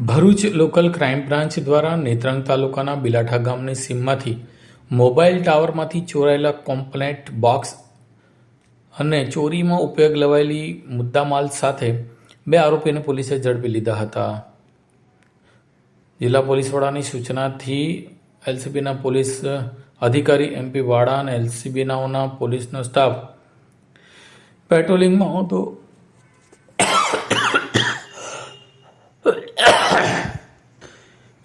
Bharuch local crime branch દ્વારા નેત્રંગ તાલુકાના બિલાઠા ગામની સીમમાંથી મોબાઈલ ટાવરમાંથી ચોરાયેલા કોમ્પ્લેટ બોક્સ અને ચોરીમાં ઉપયોગ લેવાયેલી મુદ્દામાલ સાથે બે આરોપીને પોલીસે ઝડપી લીધા હતા. જિલ્લા પોલીસ વડાની સૂચનાથી એલસીબીના પોલીસ અધિકારી એમપી વાડા અને એલસીબીનાઓના પોલીસનો સ્ટાફ પેટ્રોલિંગમાં હતો.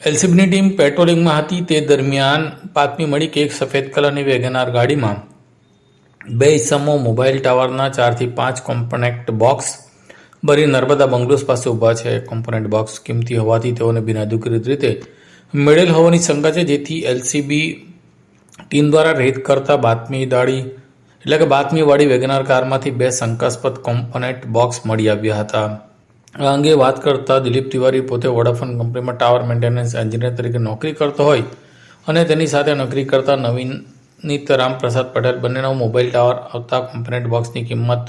એલસીબીની ટીમ પેટ્રોલિંગમાં હતી તે દરમિયાન બાતમી મળી કે એક સફેદ કલરની વેગનાર ગાડીમાં બે ઇસમો મોબાઈલ ટાવરના ચારથી પાંચ કોમ્પોનેન્ટ બોક્સ ભરી નર્મદા બંગલોસ પાસે ઊભા છે. કોમ્પોનેન્ટ બોક્સ કિંમતી હોવાથી તેઓને બિનાદુકૃત રીતે મેળેલ હોવાની શંકા છે. જેથી એલસીબી ટીમ દ્વારા રેડ કરતા બાતમી દાડી એટલે કે બાતમીવાળી વેગનાર કારમાંથી બે શંકાસ્પદ કોમ્પોનેન્ટ બોક્સ મળી આવ્યા હતા. આ અંગે વાત કરતા દિલીપ તિવારી પોતે વોડાફોન કંપનીમાં ટાવર મેન્ટેનન્સ એન્જિનિયર તરીકે નોકરી કરતો હોય અને તેની સાથે નોકરી કરતા નવીનીત રામપ્રસાદ પટેલ બંનેનો મોબાઈલ ટાવર આવતા કોમ્પોનેન્ટ બોક્સની કિંમત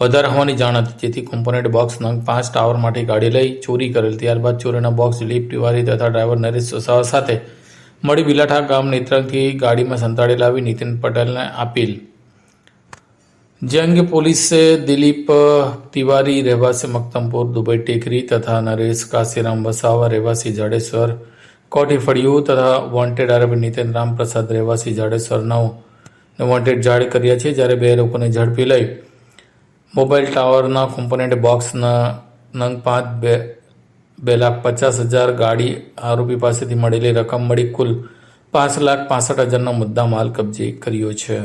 વધારે હોવાની જાણ હતી, જેથી કોમ્પોનેન્ટ બોક્સ નંગ પાંચ ટાવર માટે ગાડી લઈ ચોરી કરેલ. ત્યારબાદ ચોરીના બોક્સ દિલીપ તિવારી તથા ડ્રાઈવર નરેશ સોસાવા સાથે મળી બિલાઠા ગામ નેત્રંગથી ગાડીમાં સંતાડી લાવી નીતિન પટેલને આપીલ. જે અંગે પોલીસે દિલીપ તિવારી, રહેવાસી મક્તમપુર, દુબઈ ટેકરી તથા નરેશ કાશીરામ વસાવા, રહેવાસી જાડેશ્વર કોઠી ફળિયું તથા વોન્ટેડ આરોપી નીતિન રામપ્રસાદ રહેવાસી જાડેશ્વર નવ વોન્ટેડ જાહેર કર્યા છે જ્યારે બે લોકોને ઝડપી લઈ મોબાઈલ ટાવરના કોમ્પોનેન્ટ બોક્સના નંગ પાંચ, બે બે લાખ પચાસ હજાર ગાડી આરોપી પાસેથી મળેલી રકમ મળી કુલ પાંચ લાખ પાસઠ હજારનો મુદ્દા માલ કબજે કર્યો છે.